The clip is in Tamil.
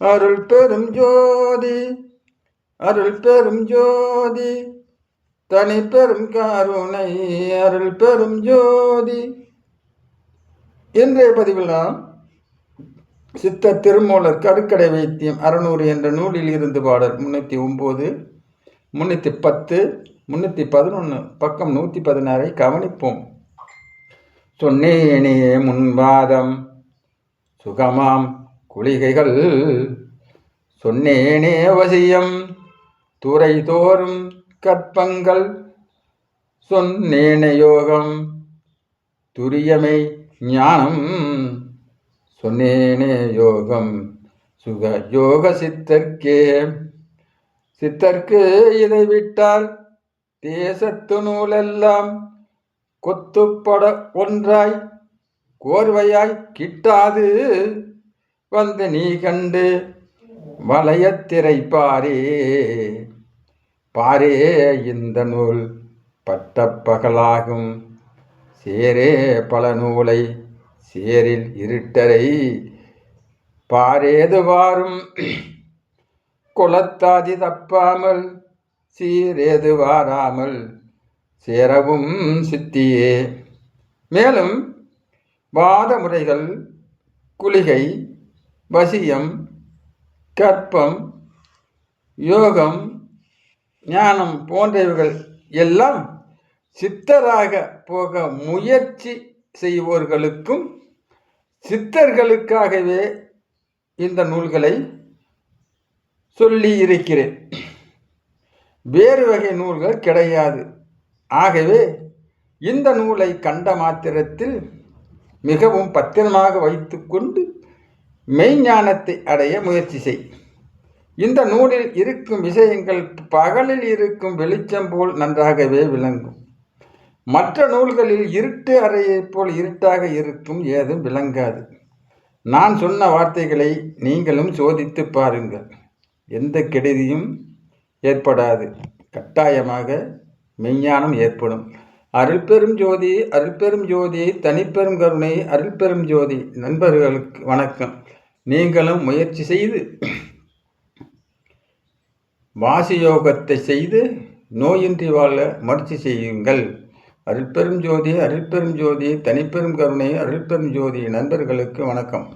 அருள் பெரும் ஜோதி அருள் பெரும் ஜோதி தனி பெரும் கருணை அருள் பெரும் ஜோதி. இன்றைய பதிவில் நாம் சித்த திருமூலர் கருக்கடை வைத்தியம் அறநூறு என்ற நூலில் இருந்து பாடல் முன்னூற்றி ஒம்பது முன்னூற்றி பத்து முன்னூற்றி பதினொன்று பக்கம் நூற்றி பதினாறை கவனிப்போம். சொன்னேனே முன்வாதம் சுகமாம் குளிகைகள் சொன்னேனே அவசியம். துறை தோறும் கற்பங்கள் சொன்னேன யோகம். துரியமை ஞானம் சொன்னேனே யோகம். சுக யோக சித்தர்க்கே சித்தர்க்கு இதை விட்டால் தேசத்து நூலெல்லாம் கொத்துப்பட ஒன்றாய் கோர்வையாய் கிட்டாது. வந்து நீ கண்டு வளையத்திரை பாரே பாரே இந்த நூல் பட்ட பகலாகும். சேரே பல நூலை சேரில் இருட்டரை பாரேது வாரும் குலத்தாதி தப்பாமல் சீரேது வாராமல் சேரவும் சித்தியே. மேலும் வாத முறைகள் குளிகை வசியம் கற்பம் யோகம் ஞானம் போன்றவைகள் எல்லாம் சித்தராக போக முயற்சி செய்வோர்களுக்கும் சித்தர்களுக்காகவே இந்த நூல்களை சொல்லி இருக்கிறேன் வேறு வகை நூல்கள் கிடையாது. ஆகவே இந்த நூலை கண்ட மாத்திரத்தில் மிகவும் பத்திரமாக வைத்துக்கொண்டு மெய்ஞானத்தை அடைய முயற்சி செய். இந்த நூலில் இருக்கும் விஷயங்கள் பகலில் இருக்கும் வெளிச்சம் போல் நன்றாகவே விளங்கும். மற்ற நூல்களில் இருட்டு அறையைப் போல் இருட்டாக இருக்கும் ஏதும் விளங்காது. நான் சொன்ன வார்த்தைகளை நீங்களும் சோதித்து பாருங்கள். எந்த கெடுதியும் ஏற்படாது. கட்டாயமாக மெய்ஞானம் ஏற்படும். அருள் பெரும் ஜோதி அருள் பெரும் ஜோதி தனிப்பெரும் கருணை அருள் பெரும் ஜோதி. நண்பர்களுக்கு வணக்கம். நீங்களும் முயற்சி செய்து வாசியோகத்தை செய்து நோயின்றி வாழ முயற்சி செய்யுங்கள். அருள்பெரும் ஜோதி அருள்பெரும் ஜோதி தனிப்பெரும் கருணை அருள்பெரும் ஜோதி நண்பர்களுக்கு வணக்கம்.